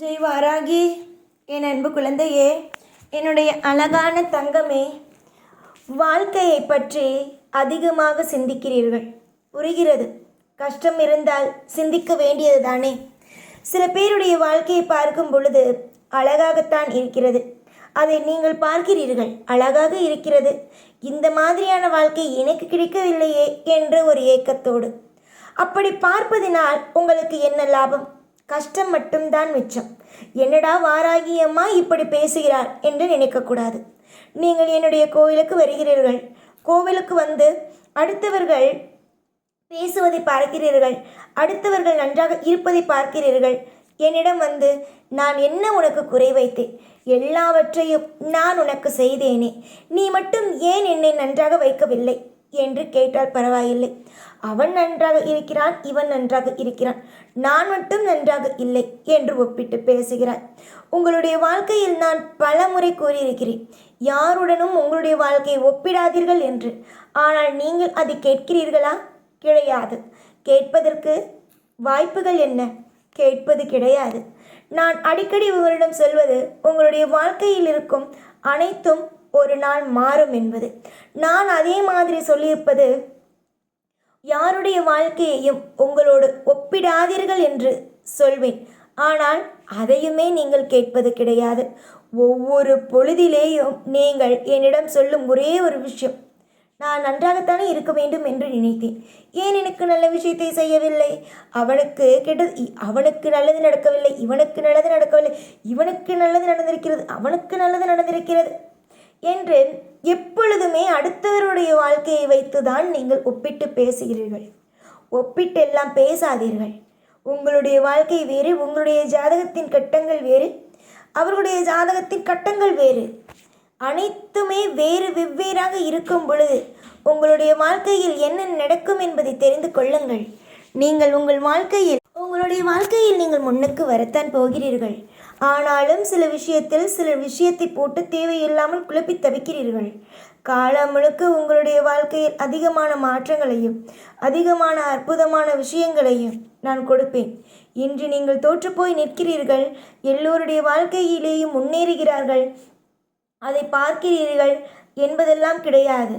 ஜெய் வாராகி என் அன்பு குழந்தையே என்னுடைய அழகான தங்கமே வாழ்க்கையை பற்றி அதிகமாக சிந்திக்கிறீர்கள். புரிகிறது. கஷ்டம் இருந்தால் சிந்திக்க வேண்டியது தானே. சில பேருடைய வாழ்க்கையை பார்க்கும் பொழுது அழகாகத்தான் இருக்கிறது. அதை நீங்கள் பார்க்கிறீர்கள். அழகாக இருக்கிறது. இந்த மாதிரியான வாழ்க்கை எனக்கு கிடைக்கவில்லையே என்ற ஒரு ஏக்கத்தோடு. அப்படி பார்ப்பதினால் உங்களுக்கு என்ன லாபம்? கஷ்டம் மட்டும்தான் மிச்சம். என்னடா வாராகியம்மா இப்படி பேசுகிறார் என்று நினைக்கக்கூடாது. நீங்கள் என்னுடைய கோவிலுக்கு வருகிறீர்கள். கோவிலுக்கு வந்து அடுத்தவர்கள் பேசுவதை பார்க்கிறீர்கள். அடுத்தவர்கள் நன்றாக இருப்பதை பார்க்கிறீர்கள். என்னிடம் வந்து நான் என்ன உனக்கு குறை வைத்தேன்? எல்லாவற்றையும் நான் உனக்கு செய்தேனே. நீ மட்டும் ஏன் என்னை நன்றாக வைக்கவில்லை? என்று கேட்டால் பரவாயில்லை. அவன் நன்றாக இருக்கிறான் இவன் நன்றாக இருக்கிறான். நான் மட்டும் நன்றாக இல்லை என்று ஒப்பிட்டு பேசுகிறாய். உங்களுடைய வாழ்க்கையில் நான் பல முறை கூறியிருக்கிறேன். யாருடனும் உங்களுடைய வாழ்க்கையை ஒப்பிடாதீர்கள் என்று. ஆனால் நீங்கள் அதை கேட்கிறீர்களா? கிடையாது. கேட்பதற்கு வாய்ப்புகள் என்ன? கேட்பது கிடையாது. நான் அடிக்கடி உங்களிடம் சொல்வது உங்களுடைய வாழ்க்கையில் இருக்கும் அனைத்தும் ஒரு நாள் மாறும் என்பது. நான் அதே மாதிரி சொல்லியிருப்பது யாருடைய வாழ்க்கையையும் உங்களோடு ஒப்பிடாதீர்கள் என்று சொல்வேன். ஆனால் அதையுமே நீங்கள் கேட்பது கிடையாது. ஒவ்வொரு பொழுதிலேயும் நீங்கள் என்னிடம் சொல்லும் ஒரே ஒரு விஷயம் நான் நன்றாகத்தானே இருக்க வேண்டும் என்று நினைத்தேன். ஏன் எனக்கு நல்ல விஷயத்தை செய்யவில்லை? அவனுக்கு கெட்டது அவனுக்கு நல்லது நடக்கவில்லை. இவனுக்கு நல்லது நடக்கவில்லை. இவனுக்கு நல்லது நடந்திருக்கிறது. அவனுக்கு நல்லது நடந்திருக்கிறது. என்று எப்பொழுதுமே அடுத்தவருடைய வாழ்க்கையை வைத்துதான் நீங்கள் ஒப்பிட்டு பேசுகிறீர்கள். ஒப்பிட்டெல்லாம் பேசாதீர்கள். உங்களுடைய வாழ்க்கை வேறு உங்களுடைய ஜாதகத்தின் கட்டங்கள் வேறு அவர்களுடைய ஜாதகத்தின் கட்டங்கள் வேறு. அனைத்துமே வேறு வெவ்வேறாக இருக்கும் பொழுது உங்களுடைய வாழ்க்கையில் என்ன நடக்கும் என்பதை தெரிந்து கொள்ளுங்கள். நீங்கள் உங்கள் வாழ்க்கையில் உங்களுடைய வாழ்க்கையில் நீங்கள் முன்னுக்கு வரத்தான் போகிறீர்கள். ஆனாலும் சில விஷயத்தில் சில விஷயத்தை போட்டு தேவையில்லாமல் குழப்பி தவிக்கிறீர்கள். காலம் முழுக்க உங்களுடைய வாழ்க்கையில் அதிகமான மாற்றங்களையும் அதிகமான அற்புதமான விஷயங்களையும் நான் கொடுப்பேன். இன்று நீங்கள் தோற்றுப்போய் நிற்கிறீர்கள் எல்லோருடைய வாழ்க்கையிலேயும் முன்னேறுகிறார்கள் அதை பார்க்கிறீர்கள் என்பதெல்லாம் கிடையாது.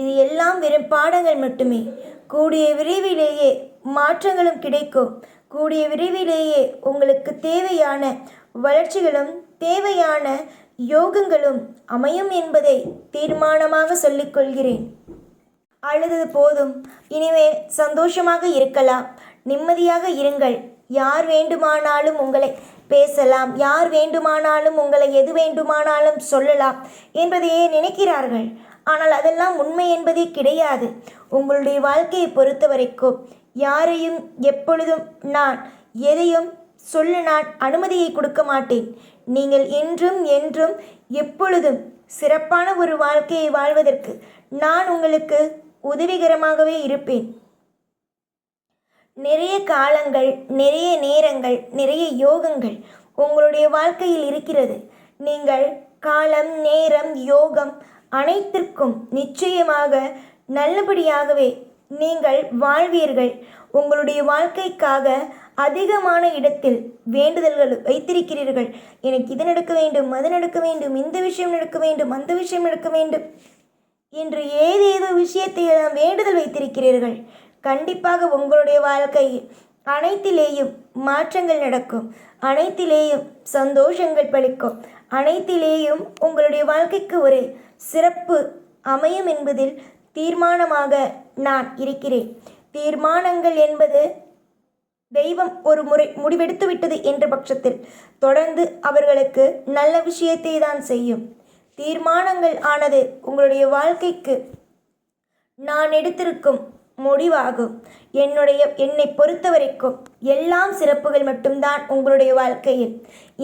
இது எல்லாம் வெறும் பாடங்கள் மட்டுமே. கூடிய விரைவிலேயே மாற்றங்களும் கிடைக்கும். கூடிய விரைவிலேயே உங்களுக்கு தேவையான வளர்ச்சிகளும் தேவையான யோகங்களும் அமையும் என்பதை தீர்மானமாக சொல்லிக்கொள்கிறேன் அழுதது போதும். இனிமேல் சந்தோஷமாக இருக்கலாம். நிம்மதியாக இருங்கள். யார் வேண்டுமானாலும் உங்களை பேசலாம். யார் வேண்டுமானாலும் உங்களை எது வேண்டுமானாலும் சொல்லலாம் என்பதையே நினைக்கிறார்கள். ஆனால் அதெல்லாம் உண்மை என்பதே கிடையாது. உங்களுடைய வாழ்க்கையை பொறுத்த வரைக்கும் யாரையும் எப்பொழுதும் நான் எதையும் சொல்ல நான் அனுமதியை கொடுக்க மாட்டேன். நீங்கள் என்றும் என்றும் எப்பொழுதும் சிறப்பான ஒரு வாழ்க்கையை வாழ்வதற்கு நான் உங்களுக்கு உதவிகரமாகவே இருப்பேன். நிறைய காலங்கள் நிறைய நேரங்கள் நிறைய யோகங்கள் உங்களுடைய வாழ்க்கையில் இருக்கிறது. நீங்கள் காலம் நேரம் யோகம் அனைத்திற்கும் நிச்சயமாக நல்லபடியாகவே நீங்கள் வாழ்வீர்கள். உங்களுடைய வாழ்க்கைக்காக அதிகமான இடத்தில் வேண்டுதல்கள் வைத்திருக்கிறீர்கள். எனக்கு இது நடக்க வேண்டும் அது நடக்க வேண்டும் இந்த விஷயம் நடக்க வேண்டும் அந்த விஷயம் நடக்க வேண்டும் என்று ஏதேதோ விஷயத்தை எல்லாம் வேண்டுதல் வைத்திருக்கிறீர்கள். கண்டிப்பாக உங்களுடைய வாழ்க்கையில் அனைத்திலேயும் மாற்றங்கள் நடக்கும். அனைத்திலேயும் சந்தோஷங்கள் பளிக்கும் அனைத்திலேயும் உங்களுடைய வாழ்க்கைக்கு ஒரு சிறப்பு அமையும் என்பதில் தீர்மானமாக நான் இருக்கிறேன். தீர்மானங்கள் என்பது தெய்வம் ஒரு முறை முடிவெடுத்து விட்டது என்ற பட்சத்தில் தொடர்ந்து அவர்களுக்கு நல்ல விஷயத்தை தான் செய்யும். தீர்மானங்கள் ஆனது உங்களுடைய வாழ்க்கைக்கு நான் எடுத்திருக்கும் முடிவாகும். என்னுடைய என்னை பொறுத்த வரைக்கும் எல்லாம் சிறப்புகள் மட்டும்தான் உங்களுடைய வாழ்க்கையில்.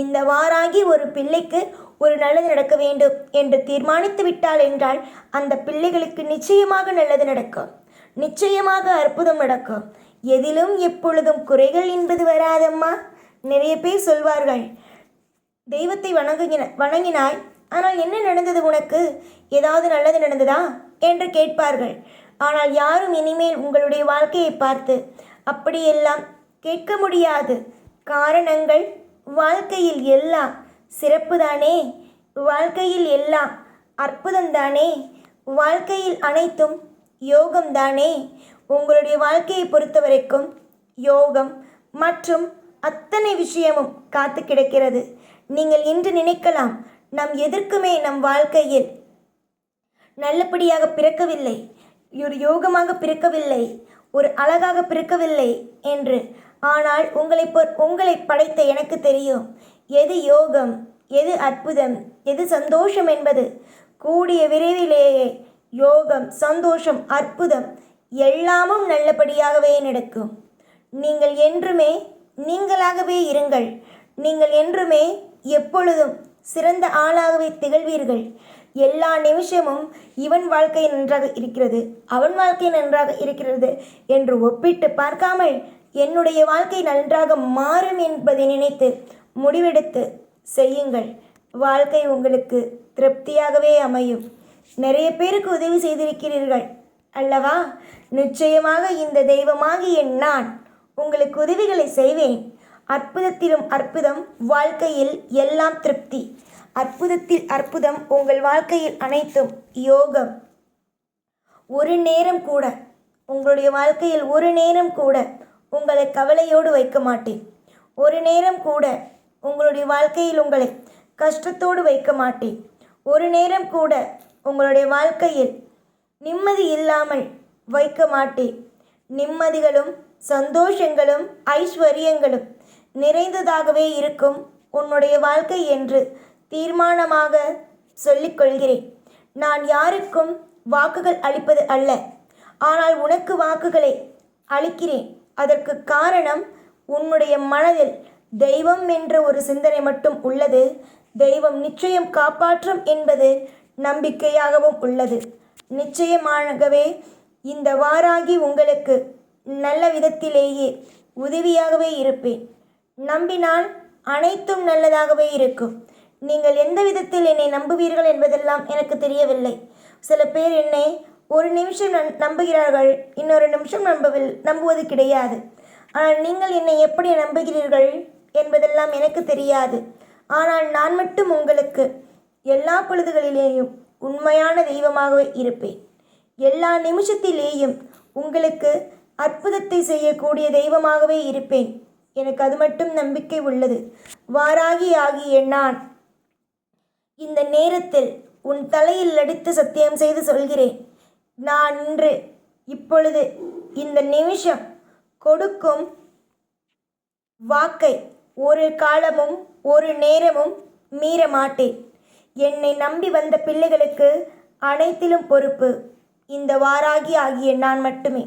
இந்த வாராகி ஒரு பிள்ளைக்கு ஒரு நல்லது நடக்க வேண்டும் என்று தீர்மானித்து விட்டால் என்றால் அந்த பிள்ளைகளுக்கு நிச்சயமாக நல்லது நடக்கும். நிச்சயமாக அற்புதம் நடக்கும். எதிலும் எப்பொழுதும் குறைகள் என்பது வராதம்மா. நிறைய பேர் சொல்வார்கள் தெய்வத்தை வணங்குகின வணங்கினாய் ஆனால் என்ன நடந்தது உனக்கு? ஏதாவது நல்லது நடந்ததா? என்று கேட்பார்கள். ஆனால் யாரும் இனிமேல் உங்களுடைய வாழ்க்கையை பார்த்து அப்படியெல்லாம் கேட்க முடியாது. காரணங்கள் வாழ்க்கையில் எல்லாம் சிறப்பு தானே வாழ்க்கையில் எல்லாம் அற்புதம்தானே? வாழ்க்கையில் அனைத்தும் யோகம்தானே? உங்களுடைய வாழ்க்கையை பொறுத்த வரைக்கும் யோகம் மற்றும் அத்தனை விஷயமும் காத்து கிடக்கிறது. நீங்கள் இன்று நினைக்கலாம் நம் எதற்குமே நம் வாழ்க்கையில் நல்லபடியாக பிறக்கவில்லை ஒரு யோகமாக பிறக்கவில்லை ஒரு அழகாக பிறக்கவில்லை என்று. ஆனால் உங்களை பொ- உங்களை படைத்த எனக்கு தெரியும். எது யோகம் எது அற்புதம் எது சந்தோஷம் என்பது? கூடிய விரைவிலேயே யோகம் சந்தோஷம் அற்புதம் எல்லாமும் நல்லபடியாகவே நடக்கும். நீங்கள் என்றுமே நீங்களாகவே இருங்கள். நீங்கள் என்றுமே எப்பொழுதும் சிறந்த ஆளாகவே திகழ்வீர்கள். எல்லா நிமிஷமும் இவன் வாழ்க்கை நன்றாக இருக்கிறது அவன் வாழ்க்கை நன்றாக இருக்கிறது என்று ஒப்பிட்டு பார்க்காமல் என்னுடைய வாழ்க்கை நன்றாக மாறும் என்பதை நினைத்து முடிவெடுத்து செய்யுங்கள். வாழ்க்கை உங்களுக்கு திருப்தியாகவே அமையும். நிறைய பேருக்கு உதவி செய்திருக்கிறீர்கள் அல்லவா? நிச்சயமாக இந்த தெய்வமாகிய நான் உங்களுக்கு உதவிகளை செய்வேன். அற்புதத்திலும் அற்புதம் வாழ்க்கையில் எல்லாம் திருப்தி. அற்புதத்தில் அற்புதம் உங்கள் வாழ்க்கையில் அனைத்தும் யோகம். ஒரு நேரம் கூட உங்களுடைய வாழ்க்கையில் ஒரு நேரம் கூட உங்களை கவலையோடு வைக்க மாட்டேன். ஒரு நேரம் கூட உங்களுடைய வாழ்க்கையில் உங்களை கஷ்டத்தோடு வைக்க மாட்டேன். ஒரு நேரம் கூட உங்களுடைய வாழ்க்கையில் நிம்மதி இல்லாமல் வைக்க மாட்டேன். நிம்மதிகளும் சந்தோஷங்களும் ஐஸ்வர்யங்களும் நிறைந்ததாகவே இருக்கும் உன்னுடைய வாழ்க்கை என்று தீர்மானமாக சொல்லிக்கொள்கிறேன் நான் யாருக்கும் வாக்குகள் அளிப்பது அல்ல. ஆனால் உனக்கு வாக்குகளை அளிக்கிறேன். அதற்கு காரணம் உன்னுடைய மனதில் தெய்வம் என்ற ஒரு சிந்தனை மட்டும் உள்ளது. தெய்வம் நிச்சயம் காப்பாற்றும் என்பது நம்பிக்கையாகவும் உள்ளது. நிச்சயமாகவே இந்த வாராகி உங்களுக்கு நல்ல விதத்திலேயே உதவியாகவே இருப்பேன். நம்பினால் அனைத்தும் நல்லதாகவே இருக்கும். நீங்கள் எந்த விதத்தில் என்னை நம்புவீர்கள் என்பதெல்லாம் எனக்கு தெரியவில்லை. சில பேர் என்னை ஒரு நிமிஷம் நம்- நம்புகிறார்கள் இன்னொரு நிமிஷம் நம்பவில் நம்புவது கிடையாது. ஆனால் நீங்கள் என்னை எப்படி நம்புகிறீர்கள்? என்பதெல்லாம் எனக்கு தெரியாது. ஆனால் நான் மட்டும் உங்களுக்கு எல்லா பொழுதுகளிலேயும் உண்மையான தெய்வமாகவே இருப்பேன். எல்லா நிமிஷத்திலேயும் உங்களுக்கு அற்புதத்தை செய்யக்கூடிய தெய்வமாகவே இருப்பேன். எனக்கு அது மட்டும் நம்பிக்கை உள்ளது. வாராகி ஆகிய நான் இந்த நேரத்தில் உன் தலையில் அடித்து சத்தியம் செய்து சொல்கிறேன். நான் இன்று இப்பொழுது இந்த நிமிஷம் கொடுக்கும் வாக்கை ஒரு காலமும் ஒரு நேரமும் மீற மாட்டேன் என்னை நம்பி வந்த பிள்ளைகளுக்கு அனைத்திலும் பொறுப்பு. இந்த வாராகி ஆகிய நான் மட்டுமே.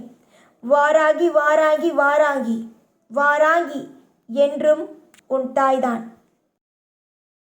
வாராகி வாராகி வாராகி. வாராகி என்றும் உன் தாய்தான்.